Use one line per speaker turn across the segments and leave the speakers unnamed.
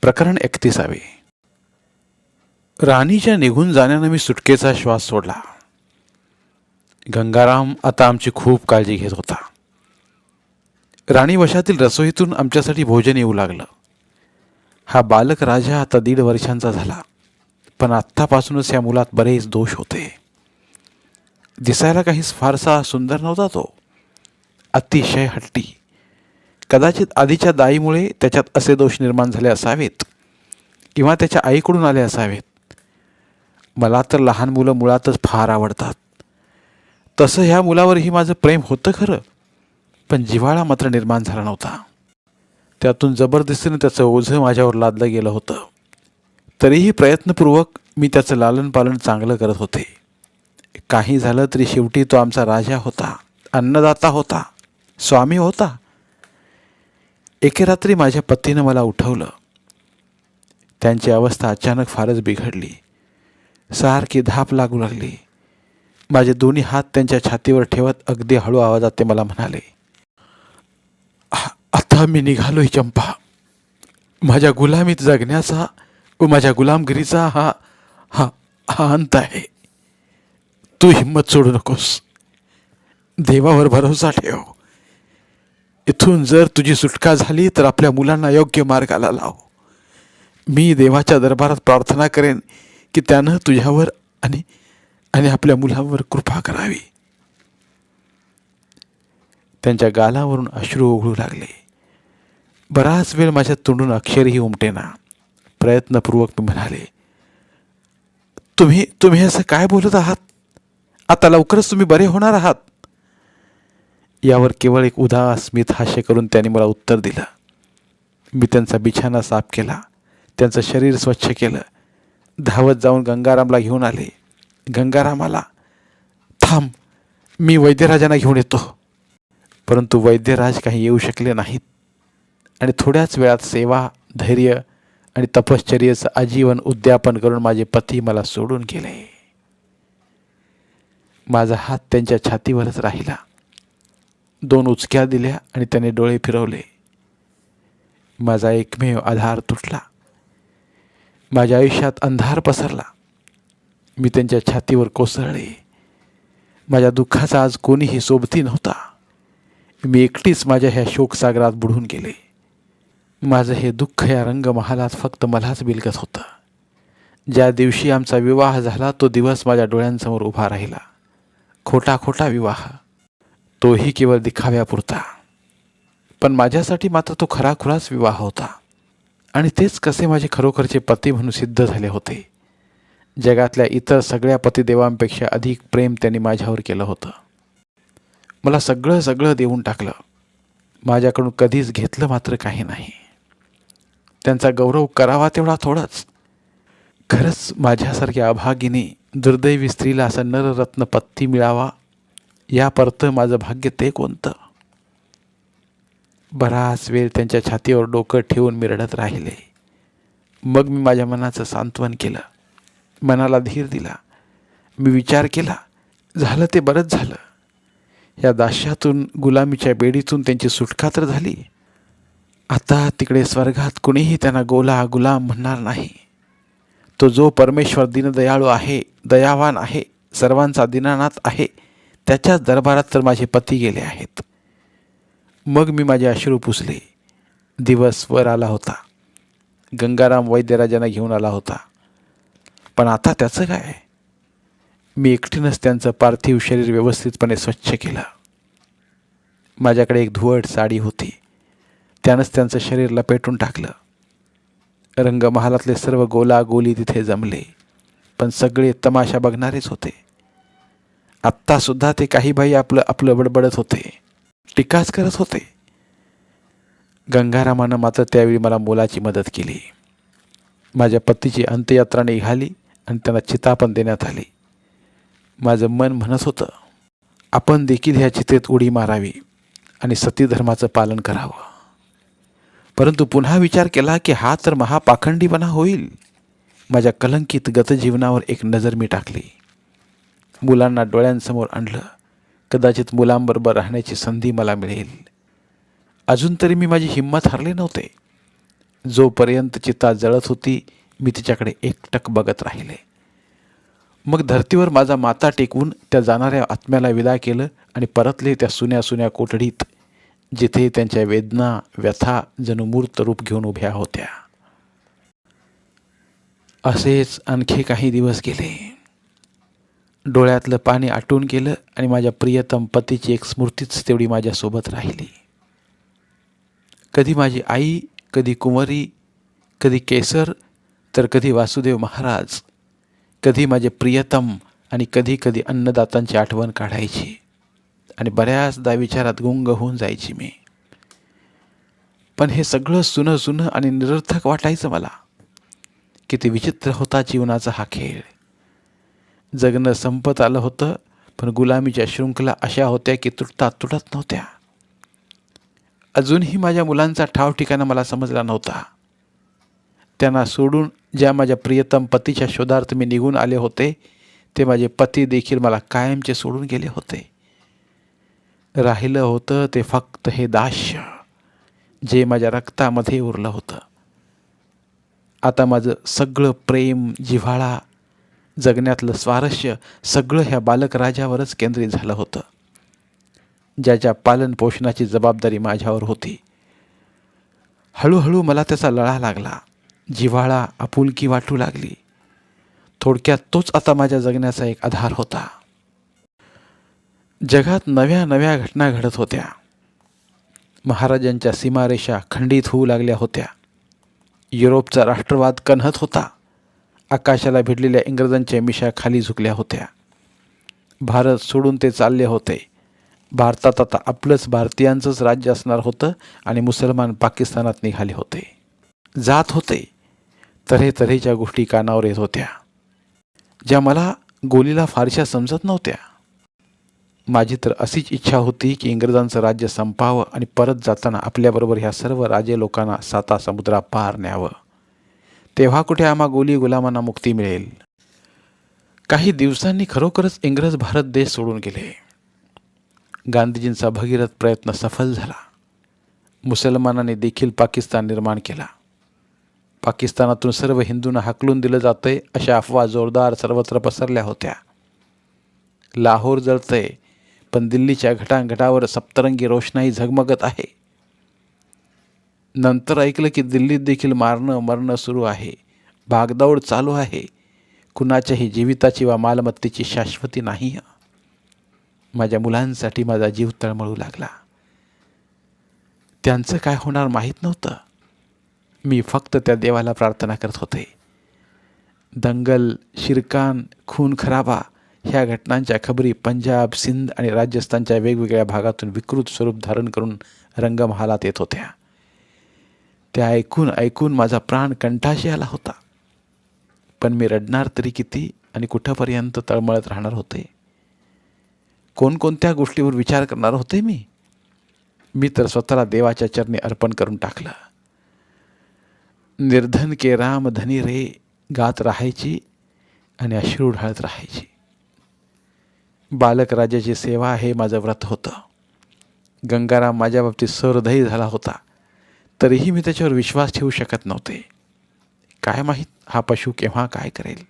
प्रकरण एकतीसावे. राणीच्या निघून जाण्यानं मी सुटकेचा श्वास सोडला. गंगाराम आता आमची खूप काळजी घेत होता. राणी वशातील रसोईतून आमच्यासाठी भोजन येऊ लागलं. हा बालक राजा आता दीड वर्षांचा झाला. पण आत्तापासूनच या मुलात बरेच दोष होते. दिसायला काहीच फारसा सुंदर नव्हता तो. अतिशय हट्टी. कदाचित आधीच्या दाईमुळे त्याच्यात असे दोष निर्माण झाले असावेत किंवा त्याच्या आईकडून आले असावेत. मला तर लहान मुलं मुळातच फार आवडतात. तसं ह्या मुलावरही माझं प्रेम होतं खरं पण जिव्हाळा मात्र निर्माण झाला नव्हता. त्यातून जबरदस्तीनं त्याचं ओझं माझ्यावर लादलं गेलं होतं. तरीही प्रयत्नपूर्वक मी त्याचं लालनपालन चांगलं करत होते. काही झालं तरी शेवटी तो आमचा राजा होता अन्नदाता होता स्वामी होता. एके रात्री माझ्या पतीनं मला उठवलं. त्यांची अवस्था अचानक फारच बिघडली. सारखी धाप लागू लागली. माझे दोन्ही हात त्यांच्या छातीवर ठेवत अगदी हळू आवाजात ते मला म्हणाले आता मी निघालोय चंपा. माझ्या गुलामीत जगण्याचा व माझ्या गुलामगिरीचा हा हा हा अंत आहे. तू हिंमत सोडू नकोस. देवावर भरोसा ठेव. इथून जर तुझी सुटका झाली तर आपल्या मुलांना योग्य मार्गाला लाव. मी देवाच्या दरबारात प्रार्थना करेन की त्यानं तुझ्यावर आणि आणि आपल्या मुलांवर कृपा करावी. त्यांच्या गालावरून अश्रू ओघळू लागले. बराच वेळ माझ्या तोंडून अक्षरही उमटेना. प्रयत्नपूर्वक मी म्हणाले तुम्ही तुम्ही असं काय बोलत आहात? आता लवकरच तुम्ही बरे होणार आहात. यावर केवळ एक उदास स्मित हास्य करून त्याने मला उत्तर दिलं. मी त्यांचा बिछाना साफ केला. त्यांचं शरीर स्वच्छ केलं. धावत जाऊन गंगारामला घेऊन आले. गंगारामाला थांब मी वैद्यराजांना घेऊन येतो. परंतु वैद्यराज काही येऊ शकले नाहीत. आणि थोड्याच वेळात सेवा धैर्य आणि तपश्चर्याचं आजीवन उद्यापन करून माझे पती मला सोडून गेले. माझा हात त्यांच्या छातीवरच राहिला. दोन उचक्या दिल्या आणि त्याने डोळे फिरवले. माझा एकमेव आधार तुटला. माझ्या आयुष्यात अंधार पसरला. मी त्यांच्या छातीवर कोसळले. माझ्या दुःखाचा आज कोणीही सोबती नव्हता. मी एकटीच माझ्या ह्या शोकसागरात बुडून गेले. माझं हे दुःख या रंगमहालात फक्त मलाच बिलगत होतं. ज्या दिवशी आमचा विवाह झाला तो दिवस माझ्या डोळ्यांसमोर उभा राहिला. खोटा खोटा विवाह. तोही केवळ दिखाव्यापुरता. पण माझ्यासाठी मात्र तो खराखुराच विवाह होता. आणि तेच कसे माझे खरोखरचे पती म्हणून सिद्ध झाले होते. जगातल्या इतर सगळ्या पतिदेवांपेक्षा अधिक प्रेम त्यांनी माझ्यावर केलं होतं. मला सगळं सगळं देऊन टाकलं. माझ्याकडून कधीच घेतलं मात्र काही नाही. त्यांचा गौरव करावा तेवढा थोडाच. खरंच माझ्यासारख्या अभागिनी दुर्दैवी स्त्रीला असा नररत्न पत्ती मिळावा या परत माझं भाग्य ते कोणतं? बराच वेळ त्यांच्या छातीवर डोकं ठेवून मी रडत राहिले. मग मी माझ्या मनाचं सांत्वन केलं. मनाला धीर दिला. मी विचार केला झालं ते बरंच झालं. या दाश्यातून गुलामीच्या बेडीतून त्यांची सुटका तर झाली. आता तिकडे स्वर्गात कुणीही त्यांना गोला गुलाम म्हणणार नाही. तो जो परमेश्वर दीनदयाळू आहे दयावान आहे सर्वांचा दीनानाथ आहे त्याच्याच दरबारात तर माझे पती गेले आहेत. मग मी माझे अश्रू पुसले. दिवस वर आला होता. गंगाराम वैद्यराजांना घेऊन आला होता. पण आता त्याचं काय? मी एकटीनंच त्यांचं पार्थिव शरीर व्यवस्थितपणे स्वच्छ केलं. माझ्याकडे एक धुवट साडी होती. त्यानंच त्यांचं शरीर लपेटून टाकलं. रंगमहालातले सर्व गोला गोली तिथे जमले. पण सगळे तमाशा बघणारेच होते. आत्तासुद्धा ते काही बाई आपलं आपलं बडबडत होते. टीकाच करत होते. गंगारामानं मात्र त्यावेळी मला मोलाची मदत केली. माझ्या पतीची अंत्ययात्रा निघाली आणि त्यांना चिता पण देण्यात आली. माझं मन म्हणत होतं आपण देखील ह्या चितेत उडी मारावी आणि सतीधर्माचं पालन करावं. परंतु पुन्हा विचार केला की हा तर महापाखंडीपणा होईल. माझ्या कलंकित गतजीवनावर एक नजर मी टाकली. मुलांना डोळ्यांसमोर आणलं कदाचित मुलांबरोबर राहण्याची संधी मला मिळेल. अजून तरी मी माझी हिंमत हरले नव्हते. जोपर्यंत चिता जळत होती मी तिच्याकडे एकटक बघत राहिले. मग धर्तीवर माझा माता टेकवून त्या जाणाऱ्या आत्म्याला विदा केलं आणि परतले त्या सुन्या सुन्या कोठडीत जिथे त्यांच्या वेदना व्यथा जणू मूर्त रूप घेऊन उभ्या होत्या. असेच आणखी काही दिवस गेले. डोळ्यातलं पाणी आटून गेलं आणि माझ्या प्रियतम पतीची एक स्मृतीच तेवढी माझ्यासोबत राहिली. कधी माझी आई कधी कुंवरी कधी केसर तर कधी वासुदेव महाराज कधी माझे प्रियतम आणि कधी कधी अन्नदातांची आठवण काढायची आणि बऱ्याचदा विचारात गुंग होऊन जायची मी. पण हे सगळं सुनं सुनं आणि निरर्थक वाटायचं मला किती विचित्र होता जीवनाचा हा खेळ. जगणं संपत आलं होतं पण गुलामीच्या शृंखला अशा होत्या की तुटता तुटत नव्हत्या. अजूनही माझ्या मुलांचा ठाव ठिकाणा मला समजला नव्हता. त्यांना सोडून ज्या माझ्या प्रियतम पतीच्या शोधार्थ मी निघून आले होते ते माझे पती देखील मला कायमचे सोडून गेले होते. राहिलं होतं ते फक्त हे दास्य जे माझ्या रक्तामध्ये उरलं होतं. आता माझं सगळं प्रेम जिव्हाळा जगण्यातलं स्वारस्य सगळं ह्या बालकराजावरच केंद्रित झालं होतं. ज्याच्या पालन पोषणाची जबाबदारी माझ्यावर होती हळूहळू मला त्याचा लळा लागला जिव्हाळा आपुलकी वाटू लागली. थोडक्यात तोच आता माझ्या जगण्याचा एक आधार होता. जगात नव्या नव्या घटना घडत होत्या. महाराजांच्या सीमारेषा खंडित होऊ लागल्या होत्या. युरोपचा राष्ट्रवाद कन्हत होता. आकाशाला भिडलेल्या इंग्रजांच्या मिशा खाली झुकल्या होत्या. भारत सोडून ते चालले होते. भारतात आता आपलंच भारतीयांचंच राज्य असणार होतं आणि मुसलमान पाकिस्तानात निघाले होते. जात होते. तऱ्हे तऱ्हेच्या गोष्टी कानावर येत होत्या. ज्या मला गोलीला फारशा समजत नव्हत्या. माझी तर अशीच इच्छा होती की इंग्रजांचं राज्य संपावं आणि परत जाताना आपल्याबरोबर ह्या सर्व राजे लोकांना साता समुद्रा पार न्यावं. तेव्हा कुठे आम्हा गोली गुलामांना मुक्ती मिळेल? काही दिवसांनी खरोखरच इंग्रज भारत देश सोडून गेले. गांधीजींचा भगीरथ प्रयत्न सफल झाला. मुसलमानांनी देखील पाकिस्तान निर्माण केला. पाकिस्तानातून सर्व हिंदूंना हाकलून दिलं जातंय अशा अफवा जोरदार सर्वत्र पसरल्या होत्या. लाहोर जळतंय पण दिल्लीच्या घटांघटावर सप्तरंगी रोषणाई झगमगत आहे. नंतर ऐकलं की दिल्लीत देखील मारणं मरणं सुरू आहे. भागदौड चालू आहे. कुणाच्याही जीविताची वा मालमत्तेची शाश्वती नाही. माझ्या मुलांसाठी माझा जीव तळमळू लागला. त्यांचं काय होणार माहीत नव्हतं. मी फक्त त्या देवाला प्रार्थना करत होते. दंगल शिरकान खून खराबा ह्या घटनांच्या खबरी पंजाब सिंध आणि राजस्थानच्या वेगवेगळ्या भागातून विकृत स्वरूप धारण करून रंगमहालात येत होत्या. ते ऐकून ऐकून माझा प्राण कंठाशी आला होता. पण मी रडणार तरी किती आणि कुठंपर्यंत तळमळत राहणार होते? कोणकोणत्या गोष्टीवर विचार करणार होते मी? मी तर स्वतःला देवाच्या चरणी अर्पण करून टाकलं. निर्धन के राम धनी रे गात राहायची आणि अश्रू ढाळत राहायची. बालकराजाची सेवा हे माझं व्रत होतं. गंगाराम माझ्या बाबतीत सहृदयी झाला होता. तरीही मी त्याच्यावर विश्वास ठेवू शकत नव्हते. काय माहीत हा पशु केव्हा काय करेल?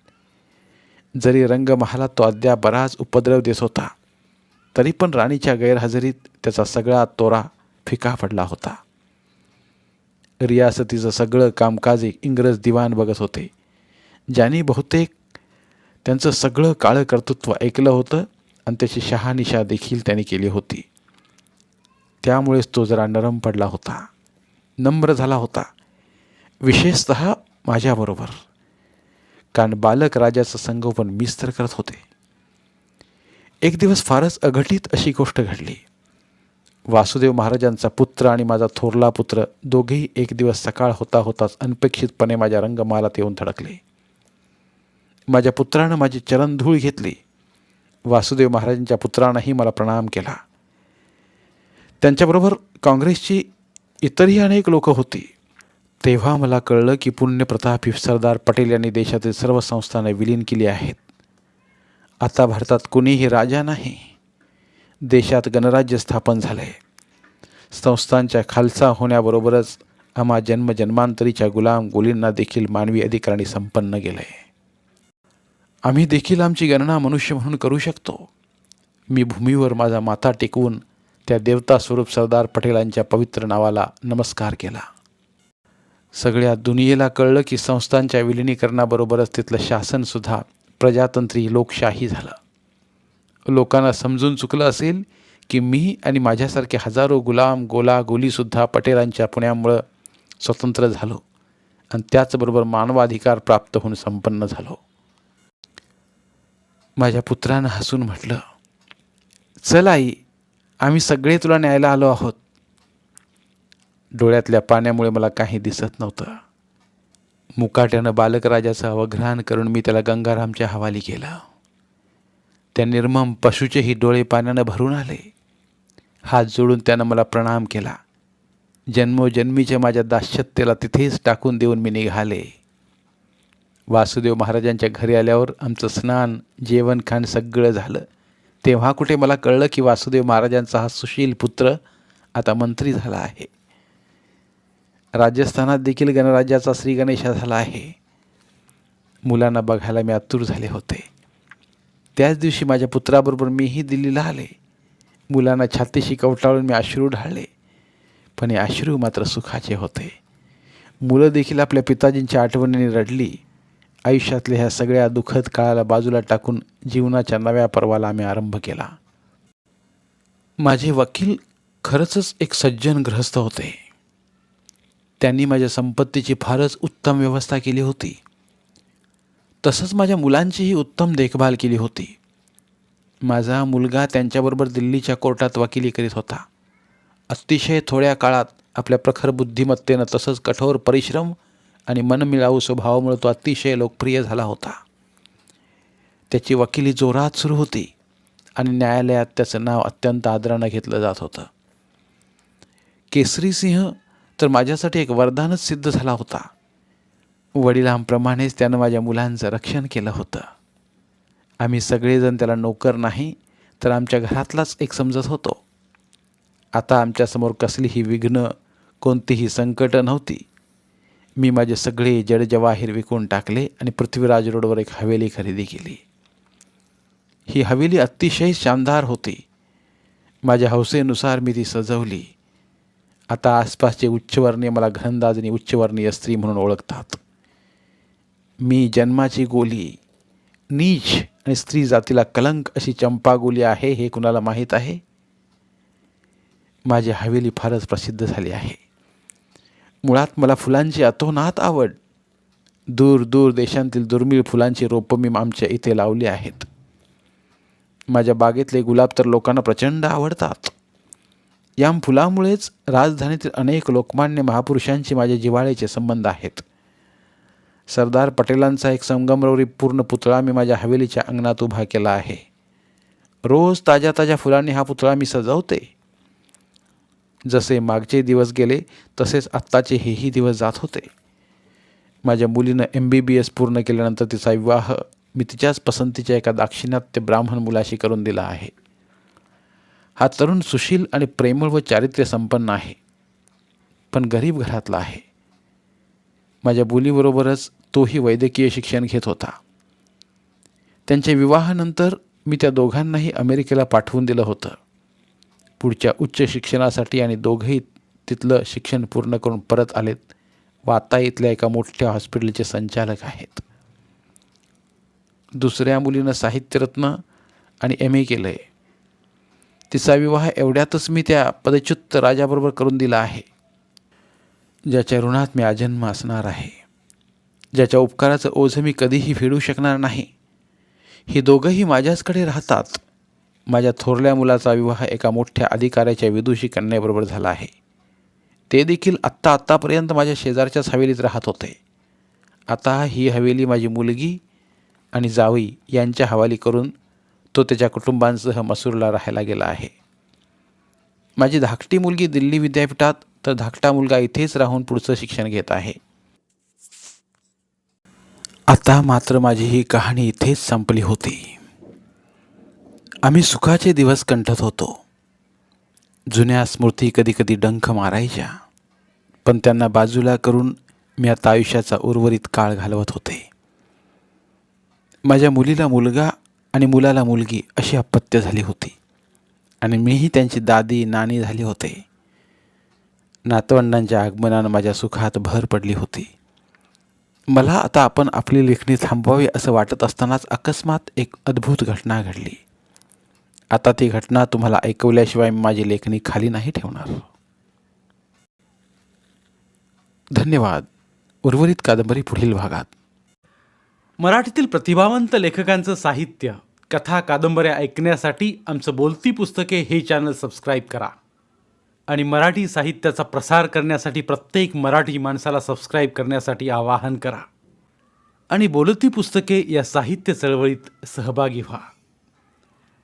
जरी रंगमहालात तो अद्याप बराच उपद्रव देत होता तरी पण राणीच्या गैरहजेरीत त्याचा सगळा तोरा फिका पडला होता. रियासतीचं सगळं कामकाज एक इंग्रज दिवाण बघत होते ज्यांनी बहुतेक त्यांचं सगळं काळं कर्तृत्व ऐकलं होतं आणि त्याची शहानिशा देखील त्यांनी केली होती. त्यामुळेच तो जरा नरम पडला होता. नम्र झाला होता. विशेषत माझ्याबरोबर. कारण बालक राजाचं संगोपन मीच तर करत होते. एक दिवस फारच अघटित अशी गोष्ट घडली. वासुदेव महाराजांचा पुत्र आणि माझा थोरला पुत्र दोघेही एक दिवस सकाळ होता होताच अनपेक्षितपणे माझ्या रंगमालात येऊन धडकले. माझ्या पुत्रानं माझी चरणधूळ घेतली. वासुदेव महाराजांच्या पुत्रानंही मला प्रणाम केला. त्यांच्याबरोबर काँग्रेसची इतरही अनेक लोक होती. तेव्हा मला कळलं की पुण्यप्रतापी सरदार पटेल यांनी देशातील सर्व संस्थाने विलीन केली आहेत. आता भारतात कुणीही राजा नाही. देशात गणराज्य स्थापन झाले संस्थांच्या खालसा होण्याबरोबरच आम्हा जन्मजन्मांतरीच्या गुलाम गोलींना देखील मानवी अधिकारांनी संपन्न केले आम्ही देखील आमची गणना मनुष्य म्हणून करू शकतो. मी भूमीवर माझा माथा टेकवून त्या देवता स्वरूप सरदार पटेलांच्या पवित्र नावाला नमस्कार केला. सगळ्या दुनियेला कळलं की संस्थांच्या विलिनीकरणाबरोबरच तिथलं शासनसुद्धा प्रजातंत्री लोकशाही झालं. लोकांना समजून चुकलं असेल की मी आणि माझ्यासारखे हजारो गुलाम गोला गोलीसुद्धा पटेलांच्या पुण्यामुळं स्वतंत्र झालो आणि त्याचबरोबर मानवाधिकार प्राप्त होऊन संपन्न झालो. माझ्या पुत्रानं हसून म्हटलं चल आई आम्ही सगळे तुला न्यायला आलो आहोत. डोळ्यातल्या पाण्यामुळे मला काही दिसत नव्हतं. मुकाट्यानं बालकराजाचं अवघ्राण करून मी त्याला गंगारामच्या हवाली केलं. त्या निर्मम पशूचेही डोळे पाण्यानं भरून आले. हात जोडून त्यानं मला प्रणाम केला. जन्मोजन्मीच्या माझ्या दाश्यत्तेला तिथेच टाकून देऊन मी निघाले. वासुदेव महाराजांच्या घरी आल्यावर आमचं स्नान जेवण खाण सगळं झालं. तेव्हा कुठे मला कळलं की वासुदेव महाराजांचा हा सुशील पुत्र आता मंत्री झाला आहे. राजस्थानात देखील गणराज्याचा श्री गणेशा झाला आहे. मुलांना बघायला मी आतुर झाले होते. त्याच दिवशी माझ्या पुत्राबरोबर मीही दिल्लीला आले. मुलांना छातीशी कवटाळून मी अश्रू ढाळले. पण हे अश्रू मात्र सुखाचे होते. मुलं देखील आपल्या पिताजींच्या आठवणीने रडली. आयुष्यातल्या ह्या सगळ्या दुःखद काळाला बाजूला टाकून जीवनाच्या नव्या पर्वाला आम्ही आरंभ केला. माझे वकील खरंच एक सज्जन ग्रहस्थ होते. त्यांनी माझ्या संपत्तीची फारच उत्तम व्यवस्था केली होती. तसंच माझ्या मुलांचीही उत्तम देखभाल केली होती. माझा मुलगा त्यांच्याबरोबर दिल्लीच्या कोर्टात वकिली करीत होता. अतिशय थोड्या काळात आपल्या प्रखर बुद्धिमत्तेनं तसंच कठोर परिश्रम आणि मनमिळावू स्वभावामुळे तो अतिशय लोकप्रिय झाला होता. त्याची वकिली जोरात सुरू होती आणि न्यायालयात त्याचं नाव अत्यंत आदरानं घेतलं जात होतं. केसरी सिंह तर माझ्यासाठी एक वरदानच सिद्ध झाला होता. वडिलांप्रमाणेच त्यानं माझ्या मुलांचं रक्षण केलं होतं. आम्ही सगळेजण त्याला नोकर नाही तर आमच्या घरातलाच एक समजत होतो. आता आमच्यासमोर कसलीही विघ्न कोणतीही संकट नव्हती. मी माझे सगळे जड जवाहीर विकून टाकले आणि पृथ्वीराज रोडवर एक हवेली खरेदी केली. ही हवेली अतिशय शानदार होती. माझ्या हौसेनुसार मी ती सजवली. आता आसपासचे उच्चवर्णीय मला घनदाज आणि उच्चवर्णीय स्त्री म्हणून ओळखतात. मी जन्माची गोली नीच आणि स्त्री जातीला कलंक अशी चंपागोली आहे हे कुणाला माहीत आहे? माझी हवेली फारच प्रसिद्ध झाली आहे. मुळात मला फुलांची अतोनात आवड. दूर दूर देशांतील दुर्मिळ फुलांची रोपं मी आमच्या इथे लावली आहेत. माझ्या बागेतले गुलाब तर लोकांना प्रचंड आवडतात. या फुलामुळेच राजधानीतील अनेक लोकमान्य महापुरुषांशी माझे जिव्हाळ्याचे संबंध आहेत. सरदार पटेलांचा एक संगमरवरी पूर्ण पुतळा मी माझ्या हवेलीच्या अंगणात उभा केला आहे. रोज ताज्या ताज्या फुलांनी हा पुतळा मी सजवते. जसे मागचे दिवस गेले तसेच आत्ताचे हेही दिवस जात होते. माझ्या मुलीनं एम बी बी एस पूर्ण केल्यानंतर तिचा विवाह मी तिच्याच पसंतीच्या एका दाक्षिणात्य ब्राह्मण मुलाशी करून दिला आहे. हा तरुण सुशील आणि प्रेमळ व चारित्र्य संपन्न आहे पण गरीब घरातला आहे. माझ्या मुलीबरोबरच तोही वैद्यकीय शिक्षण घेत होता. त्यांच्या विवाहानंतर मी त्या दोघांनाही अमेरिकेला पाठवून दिलं होतं. पुढच्या उच्च शिक्षणासाठी आणि दोघंही तिथलं शिक्षण पूर्ण करून परत आलेत. व आता इथल्या एका मोठ्या हॉस्पिटलचे संचालक आहेत. दुसऱ्या मुलीनं साहित्यरत्न आणि एम ए केलं आहे तिचा विवाह एवढ्यातच मी त्या पदच्युत राजाबरोबर करून दिला आहे. ज्याच्या ऋणात मी आजन्म असणार आहे. ज्याच्या उपकाराचं ओझं मी कधीही फेडू शकणार नाही. हे दोघंही माझ्याचकडे राहतात. माझ्या थोरल्या मुलाचा विवाह एका मोठ्या अधिकाऱ्याच्या विदुषी कन्याबरोबर झाला आहे. ते देखील आत्ता आत्तापर्यंत माझ्या शेजारच्याच हवेलीत राहत होते. आता ही हवेली माझी मुलगी आणि जावई यांच्या हवाली करून तो त्याच्या कुटुंबांसह मसूरला राहायला गेला आहे. माझी धाकटी मुलगी दिल्ली विद्यापीठात तर धाकटा मुलगा इथेच राहून पुढचं शिक्षण घेत आहे. आता मात्र माझी ही कहाणी इथेच संपली होती. आम्ही सुखाचे दिवस कंठत होतो. जुन्या स्मृती कधी कधी डंख मारायच्या पण त्यांना बाजूला करून मी आता आयुष्याचा उर्वरित काळ घालवत होते. माझ्या मुलीला मुलगा आणि मुलाला मुलगी अशी अपत्य झाली होती आणि मीही त्यांची दादी नानी झाली होते. नातवंडांच्या आगमनानं माझ्या सुखात भर पडली होती. मला आता आपण आपली लेखणी थांबवावी असं वाटत असतानाच अकस्मात एक अद्भुत घटना घडली. आता ती घटना तुम्हाला ऐकवल्याशिवाय माझी लेखणी खाली नाही ठेवणार. धन्यवाद. उर्वरित कादंबरी पुढील भागात.
मराठीतील प्रतिभावंत लेखकांचं साहित्य कथा कादंबऱ्या ऐकण्यासाठी आमचं बोलती पुस्तके हे चॅनल सबस्क्राईब करा. आणि मराठी साहित्याचा प्रसार करण्यासाठी प्रत्येक मराठी माणसाला सबस्क्राईब करण्यासाठी आवाहन करा. आणि बोलती पुस्तके या साहित्य चळवळीत सहभागी व्हा.